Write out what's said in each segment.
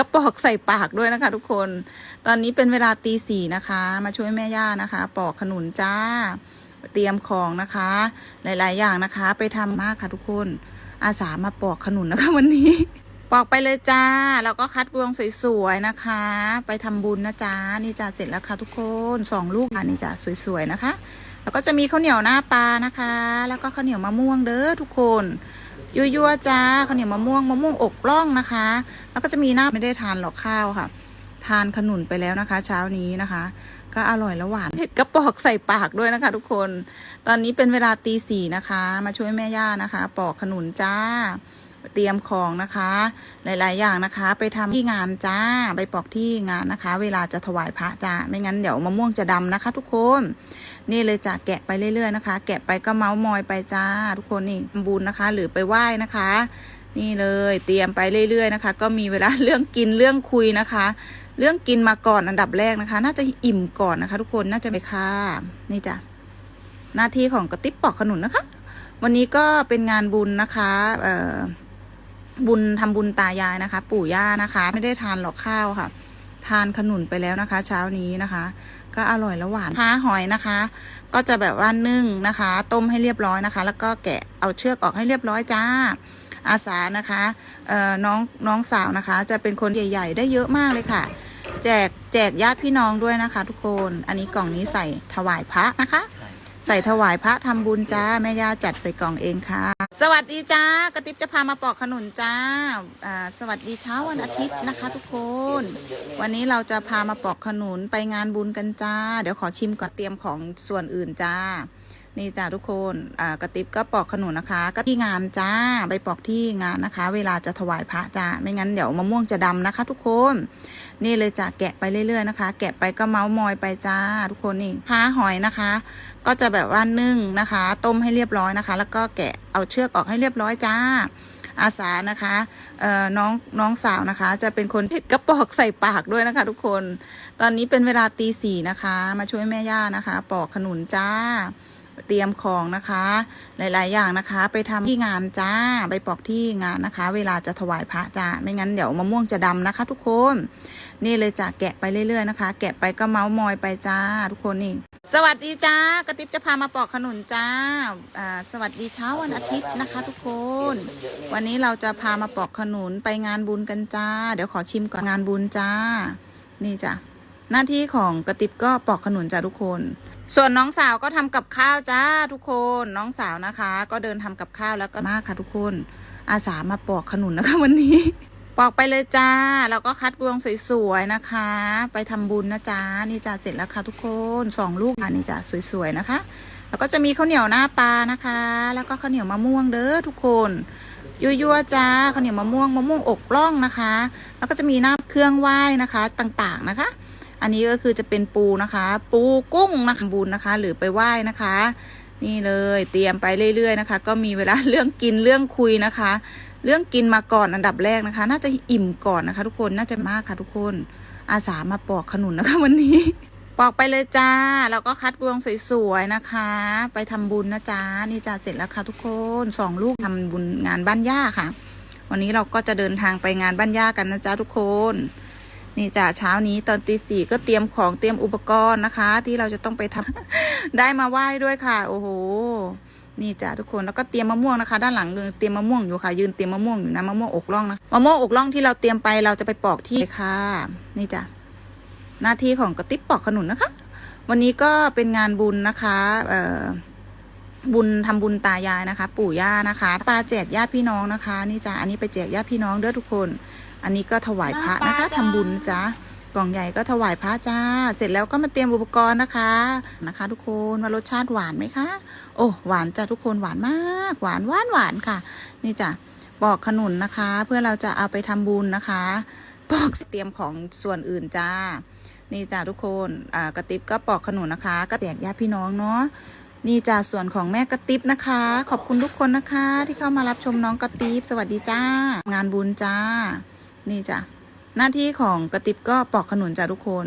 กระปอกใส่ปากด้วยนะคะ ทุกคน ตอนนี้เป็นเวลาตีสี่นะคะ มาช่วยแม่ย่านะคะ ปอกขนุนจ้า เตรียมของนะคะ หลาย ๆ อย่างนะคะ ไปทำมากค่ะทุกคน อาสามาปอกขนุนนะคะ วันนี้ ปอกไปเลยจ้า แล้วก็คัดกรวงสวยๆนะคะ ไปทำบุญนะจ้านี่จ้าเสร็จแล้วค่ะทุกคนสองลูกอันนี้จ้าสวยๆนะคะ แล้วก็จะมีข้าวเหนียวหน้าปลานะคะ แล้วก็ข้าวเหนียวมะม่วงเด้อทุกคน ยั่วๆจ้าข้าวเหนียวมะม่วงมะม่วงอกล่องนะคะ แล้วก็จะมีหน้าไม่ได้ทานหรอกข้าวค่ะ ทานขนุนไปแล้วนะคะ เช้านี้นะคะ ก็อร่อยและหวานเห็ดกระปอกใส่ปากด้วยนะคะ ทุกคน ตอนนี้เป็นเวลาตีสี่นะคะ มาช่วยแม่ย่านะคะ ปอกขนุนจ้า เตรียมของนะคะ หลาย ๆ อย่างนะคะ ไปทำที่งานจ้าไปปอกที่งานนะคะ เวลาจะถวายพระจ้าไม่งั้นเดี๋ยวมะม่วงจะดำนะคะ ทุกคน นี่เลยจ้ะแกะไปเรื่อย ๆ นะคะ แกะไปก็เมาส์มอยไปจ้า ทุกคนนี่บุญนะคะ หรือไปไหว้นะคะนี่เลยเตรียมไปเรื่อย ๆ นะคะ ก็มีเวลาเรื่องกินเรื่องคุยนะคะ เรื่องกินมาก่อนอันดับแรกนะคะ น่าจะอิ่มก่อนนะคะ ทุกคนน่าจะไปค่ะนี่จ้ะหน้าที่ของกระติบปอกขนุนนะคะ วันนี้ก็เป็นงานบุญนะคะเอ่อ บุญทำบุญตายายนะคะ ปู่ย่านะคะ ไม่ได้ทานหรอกข้าวค่ะ ทานขนุนไปแล้วนะคะ เช้านี้นะคะ ก็อร่อยและหวานค้าหอยนะคะ ก็จะแบบว่านึ่งนะคะ ต้มให้เรียบร้อยนะคะ แล้วก็แกะเอาเชือกออกให้เรียบร้อยจ้า อาสานะคะเอ่อน้องน้องสาวนะคะ จะเป็นคนใหญ่ ๆ ได้เยอะมากเลยค่ะ แจกแจกญาติพี่น้องด้วยนะคะ ทุกคน อันนี้กล่องนี้ใส่ถวายพระนะคะ ใส่ถวายพระทำบุญจ้าแม่ย่าจัดใส่กล่องเองค่ะ สวัสดีจ้ากระติบจะพามาปอกขนุนจ้าอ่าสวัสดีเช้าวันอาทิตย์นะคะ ทุกคน วันนี้เราจะพามาปอกขนุนไปงานบุญกันจ้า เดี๋ยวขอชิมก่อนเตรียมของส่วนอื่นจ้า นี่จ้าทุกคนอ่ากระติบก็ปอกขนุนนะคะ ก็ที่งานจ้าไปปอกที่งานนะคะ เวลาจะถวายพระจ้าไม่งั้นเดี๋ยวมะม่วงจะดำนะคะ ทุกคน นี่เลยจ้าแกะไปเรื่อยๆนะคะ แกะไปก็เมาส์มอยไปจ้าทุกคนนี่ค้าหอยนะคะ ก็จะแบบว่านึ่งนะคะ ต้มให้เรียบร้อยนะคะ แล้วก็แกะเอาเชือกออกให้เรียบร้อยจ้าอาสานะคะเออน้องน้องสาวนะคะ จะเป็นคนเห็ดกระปอกใส่ปากด้วยนะคะ ทุกคน ตอนนี้เป็นเวลาตีสี่นะคะ มาช่วยแม่ย่านะคะ ปอกขนุนจ้า เตรียมของนะคะ หลาย ๆ อย่างนะคะ ไปทำที่งานจ้าไปปอกที่งานนะคะ เวลาจะถวายพระจ้าไม่งั้นเดี๋ยวมะม่วงจะดำนะคะ ทุกคน นี่เลยจ้ะแกะไปเรื่อย ๆ นะคะ แกะไปก็เมาส์มอยไปจ้า ทุกคนนี่สวัสดีจ้ากระติบจะพามาปอกขนุนจ้าอ่าสวัสดีเช้าวันอาทิตย์นะคะ ทุกคน วันนี้เราจะพามาปอกขนุนไปงานบุญกันจ้า เดี๋ยวขอชิมก่อนงานบุญจ้า นี่จ้ะหน้าที่ของกระติบก็ปอกขนุนจ้าทุกคน ส่วนน้องสาวก็ทำกับข้าวจ้าทุกคนน้องสาวนะคะ ก็เดินทำกับข้าวแล้วก็มากค่ะทุกคน อาสามาปอกขนุนนะคะวันนี้ ปอกไปเลยจ้าแล้วก็คัดรวงสวยๆนะคะ ไปทำบุญนะจ้านี่จ้าเสร็จแล้วค่ะทุกคนสองลูกอันนี้จ้าสวยๆนะคะ แล้วก็จะมีข้าวเหนียวหน้าปลานะคะ แล้วก็ข้าวเหนียวมะม่วงเด้อทุกคนยั่วๆจ้าข้าวเหนียวมะม่วงมะม่วงอกล่องนะคะ แล้วก็จะมีหน้าเครื่องไหว้นะคะต่างๆนะคะ อันนี้ก็คือจะเป็นปูนะคะ ปูกุ้งนะคะบุญนะคะ หรือไปไหว้นะคะ นี่เลยเตรียมไปเรื่อยๆนะคะ ก็มีเวลาเรื่องกินเรื่องคุยนะคะ เรื่องกินมาก่อนอันดับแรกนะคะ น่าจะอิ่มก่อนนะคะ ทุกคนน่าจะมากค่ะทุกคนอาสามาปอกขนุนนะคะวันนี้ปอกไปเลยจ้า แล้วก็คัดกรวงสวยๆนะคะ ไปทำบุญนะจ้านี่จ้าเสร็จแล้วค่ะทุกคนสองลูกทำบุญงานบ้านย่าค่ะ วันนี้เราก็จะเดินทางไปงานบ้านย่ากันนะจ๊ะทุกคน นี่จ้าเช้านี้ตอนตีสี่ก็เตรียมของเตรียมอุปกรณ์นะคะ ที่เราจะต้องไปทำได้มาไหว้ด้วยค่ะ โอ้โหนี่จ้ะทุกคนแล้วก็เตรียมมะม่วงนะคะ ด้านหลังยืนเตรียมมะม่วงอยู่ค่ะ ยืนเตรียมมะม่วงอยู่นะมะม่วงอกล่องนะมะม่วงอกล่องที่เราเตรียมไปเราจะไปปอกที่ค่ะ นี่จ้ะหน้าที่ของกระติบปอกขนุนนะคะ วันนี้ก็เป็นงานบุญนะคะเอ่อบุญทำบุญตายายนะคะ ปู่ย่านะคะปลาแจกญาติพี่น้องนะคะ นี่จ้ะอันนี้ไปแจกญาติพี่น้องเด้อทุกคน อันนี้ก็ถวายพระนะคะทำบุญนะจ้ะกล่องใหญ่ก็ถวายพระจ้า เสร็จแล้วก็มาเตรียมอุปกรณ์นะคะนะคะ ทุกคนว่ารสชาติหวานไหมคะ โอ้หวานจ้ะทุกคนหวานมาก หวานหวานหวานค่ะ นี่จ้ะปอกขนุนนะคะ เพื่อเราจะเอาไปทำบุญนะคะปอกเตรียมของส่วนอื่นจ้า นี่จ้ะทุกคนอ่ากระติบก็ปอกขนุนนะคะ ก็แจกญาติพี่น้องเนาะนี่จ้ะส่วนของแม่กระติบนะคะ ขอบคุณทุกคนนะคะ ที่เข้ามารับชมน้องกระติบสวัสดีจ้า งานบุญจ้า นี่จ้ะหน้าที่ของกระติบก็ปอกขนุนจ้าทุกคน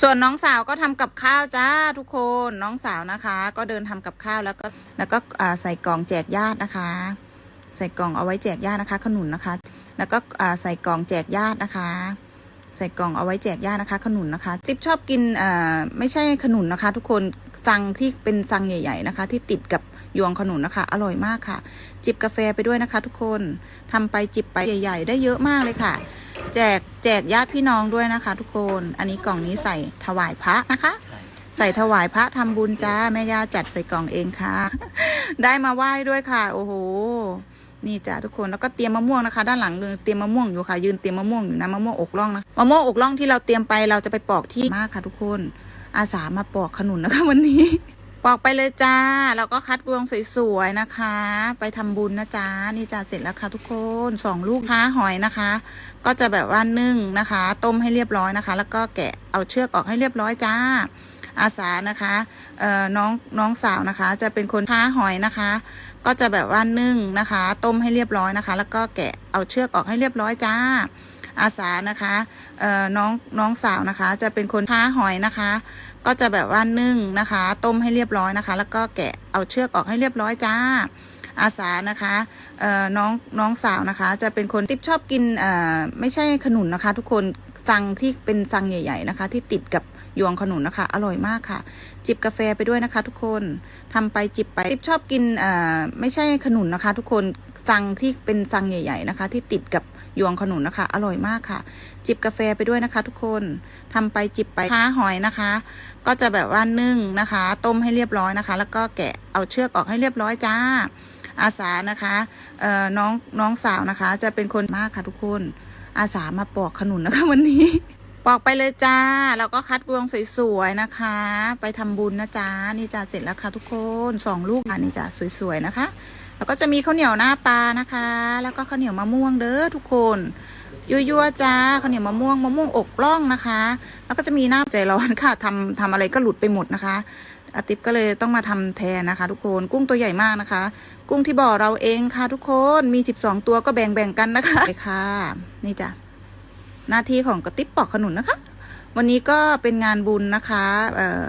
ส่วนน้องสาวก็ทำกับข้าวจ้าทุกคนน้องสาวนะคะ ก็เดินทำกับข้าวแล้วก็แล้วก็ใส่กล่องแจกญาตินะคะ ใส่กล่องเอาไว้แจกญาตินะคะ ขนุนนะคะ แล้วก็ใส่กล่องแจกญาตินะคะใส่กล่องเอาไว้แจกญาตินะคะ ขนุนนะคะติ๊บชอบกินเอ่อไม่ใช่ขนุนนะคะ ทุกคนซังที่เป็นซังใหญ่ ๆนะคะ ที่ติดกับ ยวงขนุนนะคะ อร่อยมากค่ะ จิบกาแฟไปด้วยนะคะ ทุกคนทำไปจิบไปใหญ่ ๆ ได้เยอะมากเลยค่ะ แจกแจกญาติพี่น้องด้วยนะคะ ทุกคน อันนี้กล่องนี้ใส่ถวายพระนะคะ ใส่ถวายพระทำบุญจ้าแม่ย่าจัดใส่กล่องเองค่ะ ได้มาไหว้ด้วยค่ะ โอ้โหนี่จ้าทุกคนแล้วก็เตรียมมะม่วงนะคะ ด้านหลังยืนเตรียมมะม่วงอยู่ค่ะ ยืนเตรียมมะม่วงอยู่นะมะม่วงอกล่องนะมะม่วงอกล่องที่เราเตรียมไปเราจะไปปอกที่มากค่ะ ทุกคน อาสามาปอกขนุนนะคะวันนี้ ปอกไปเลยจ้าแล้วก็คัดกรวงสวยๆนะคะ ไปทำบุญนะจ้า นี่จ้าเสร็จแล้วค่ะทุกคนสองลูกค้าหอยนะคะ ก็จะแบบว่านึ่งนะคะ ต้มให้เรียบร้อยนะคะ แล้วก็แกะเอาเชือกออกให้เรียบร้อยจ้า อาสานะคะเออน้องน้องสาวนะคะ จะเป็นคนค้าหอยนะคะ ก็จะแบบว่านึ่งนะคะ ต้มให้เรียบร้อยนะคะ แล้วก็แกะเอาเชือกออกให้เรียบร้อยจ้าอาสานะคะเออน้องน้องสาวนะคะ จะเป็นคนค้าหอยนะคะ ก็จะแบบว่านึ่งนะคะ ต้มให้เรียบร้อยนะคะ แล้วก็แกะเอาเชือกออกให้เรียบร้อยจ้า อาสานะคะเอ่อน้องน้องสาวนะคะ จะเป็นคนที่ชอบกินเอ่อไม่ใช่ขนุนนะคะ ทุกคนซังที่เป็นซังใหญ่ ๆนะคะ ที่ติดกับยวงขนุนนะคะ อร่อยมากค่ะ จิบกาแฟไปด้วยนะคะ ทุกคนทำไปจิบไปติ๊บชอบกินเอ่อไม่ใช่ขนุนนะคะ ทุกคนซังที่เป็นซังใหญ่ ๆนะคะ ที่ติดกับ ยวงขนุนนะคะ อร่อยมากค่ะ จิบกาแฟไปด้วยนะคะ ทุกคนทำไปจิบไปค้าหอยนะคะ ก็จะแบบว่านึ่งนะคะ ต้มให้เรียบร้อยนะคะ แล้วก็แกะเอาเชือกออกให้เรียบร้อยจ้า อาสานะคะเอ่อน้องน้องสาวนะคะ จะเป็นคนมากค่ะทุกคน อาสามาปอกขนุนนะคะวันนี้ปอกไปเลยจ้า แล้วก็คัดกรวงสวยๆนะคะ ไปทำบุญนะจ้านี่จ้าเสร็จแล้วค่ะทุกคนสองลูกค่ะนี่จ้าสวยๆนะคะ แล้วก็จะมีข้าวเหนียวหน้าปลานะคะ แล้วก็ข้าวเหนียวมะม่วงเด้อทุกคนยั่วๆจ้าข้าวเหนียวมะม่วงมะม่วงอกล่องนะคะ แล้วก็จะมีหน้าใจร้อนค่ะทำทำอะไรก็หลุดไปหมดนะคะอาติปก็เลยต้องมาทำแทนนะคะ ทุกคนกุ้งตัวใหญ่มากนะคะ กุ้งที่บ่อเราเองค่ะ ทุกคนมี 12 ตัวก็แบ่งๆกันนะคะไปค่ะ นี่จ้ะหน้าที่ของกระติบปอกขนุนนะคะ วันนี้ก็เป็นงานบุญนะคะเอ่อ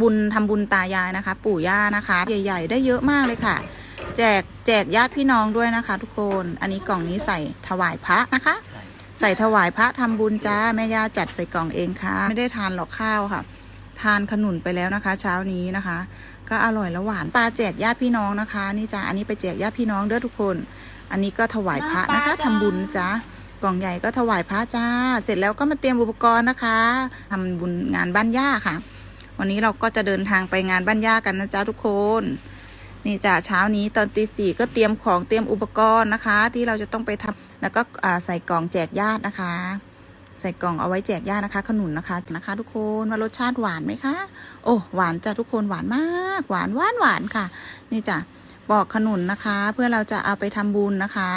บุญทำบุญตายายนะคะ ปู่ย่านะคะ ใหญ่ ๆ ได้เยอะมากเลยค่ะ แจกแจกญาติพี่น้องด้วยนะคะ ทุกคน อันนี้กล่องนี้ใส่ถวายพระนะคะ ใส่ถวายพระทำบุญจ้าแม่ย่าจัดใส่กล่องเองค่ะ ไม่ได้ทานหรอกข้าวค่ะ ทานขนุนไปแล้วนะคะ เช้านี้นะคะ ก็อร่อยและหวานปลาแจกญาติพี่น้องนะคะ นี่จ้าอันนี้ไปแจกญาติพี่น้องเด้อทุกคน อันนี้ก็ถวายพระนะคะทำบุญนะจ้ากล่องใหญ่ก็ถวายพระจ้า เสร็จแล้วก็มาเตรียมอุปกรณ์นะคะทำบุญงานบ้านย่าค่ะ วันนี้เราก็จะเดินทางไปงานบ้านย่ากันนะจ๊ะทุกคน นี่จ้ะเช้านี้ตอนตีสี่ก็เตรียมของเตรียมอุปกรณ์นะคะ ที่เราจะต้องไปทำแล้วก็ใส่กล่องแจกญาตินะคะ ใส่กล่องเอาไว้แจกญาตินะคะ ขนุนนะคะนะคะ ทุกคนว่ารสชาติหวานไหมคะโอ้หวานจ้ะทุกคนหวานมาก หวานหวานหวานค่ะ นี่จ้ะปอกขนุนนะคะ เพื่อเราจะเอาไปทำบุญนะคะ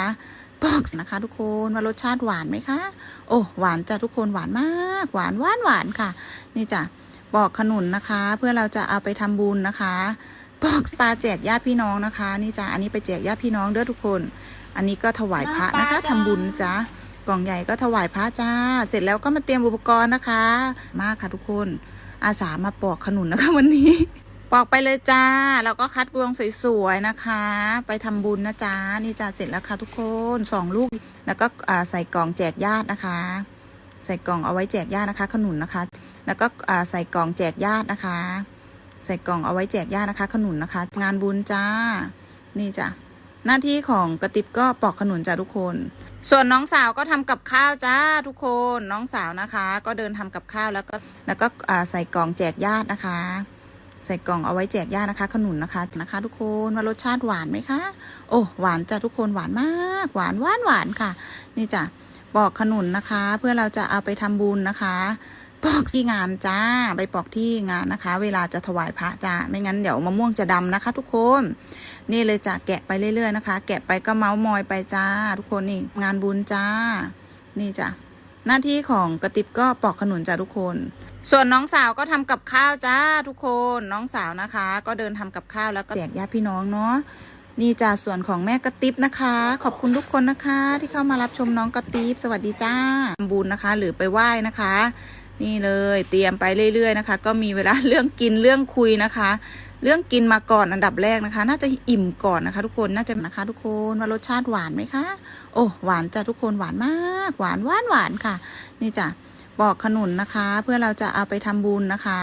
ปอกนะคะทุกคนว่ารสชาติหวานไหมคะโอ้หวานจ้ะทุกคนหวานมาก หวานหวานหวานค่ะ นี่จ้ะปอกขนุนนะคะ เพื่อเราจะเอาไปทำบุญนะคะ ปอกปลาแจกญาติพี่น้องนะคะ นี่จ้ะอันนี้ไปแจกญาติพี่น้องเด้อทุกคน อันนี้ก็ถวายพระนะคะทำบุญนะจ้ะกล่องใหญ่ก็ถวายพระจ้า เสร็จแล้วก็มาเตรียมอุปกรณ์นะคะ มากค่ะทุกคน อาสามาปอกขนุนนะคะวันนี้ ปอกไปเลยจ้า แล้วก็คัดกรวงสวยๆนะคะ ไปทำบุญนะจ้านี่จ้าเสร็จแล้วค่ะทุกคนสองลูก แล้วก็อ่าใส่กล่องแจกญาตินะคะ ใส่กล่องเอาไว้แจกญาตินะคะ ขนุนนะคะ แล้วก็อ่าใส่กล่องแจกญาตินะคะ ใส่กล่องเอาไว้แจกญาตินะคะ ขนุนนะคะ งานบุญจ้า นี่จ้ะหน้าที่ของกระติบก็ปอกขนุนจ้าทุกคน ส่วนน้องสาวก็ทำกับข้าวจ้าทุกคนน้องสาวนะคะ ก็เดินทำกับข้าวแล้วก็แล้วก็ใส่กล่องแจกญาตินะคะ ใส่กล่องเอาไว้แจกญาตินะคะ ขนุนนะคะนะคะ ทุกคนว่ารสชาติหวานไหมคะ โอ้หวานจ้ะทุกคนหวานมาก หวานหวานหวานค่ะ นี่จ้ะปอกขนุนนะคะ เพื่อเราจะเอาไปทำบุญนะคะ ปอกที่งานจ้า ไปปอกที่งานนะคะ เวลาจะถวายพระจ้า ไม่งั้นเดี๋ยวมะม่วงจะดำนะคะ ทุกคน นี่เลยจ้ะแกะไปเรื่อยๆนะคะ แกะไปก็เมาส์มอยไปจ้า ทุกคนนี่งานบุญจ้า นี่จ้ะหน้าที่ของกระติบก็ปอกขนุนจ้าทุกคน ส่วนน้องสาวก็ทำกับข้าวจ้าทุกคน น้องสาวนะคะ ก็เดินทำกับข้าวแล้วก็แจกญาติพี่น้องเนาะนี่จ้าส่วนของแม่กระติบนะคะ ขอบคุณทุกคนนะคะ ที่เข้ามารับชมน้องกระติบสวัสดีจ้าบุญนะคะ หรือไปไหว้นะคะ นี่เลยเตรียมไปเรื่อยๆนะคะ ก็มีเวลาเรื่องกินเรื่องคุยนะคะ เรื่องกินมาก่อนอันดับแรกนะคะ น่าจะอิ่มก่อนนะคะ ทุกคนน่าจะนะคะ ทุกคนว่ารสชาติหวานไหมคะ โอ้หวานจ้ะทุกคนหวานมาก หวานหวานหวานค่ะ นี่จ้ะบอกขนุนนะคะ เพื่อเราจะเอาไปทำบุญนะคะ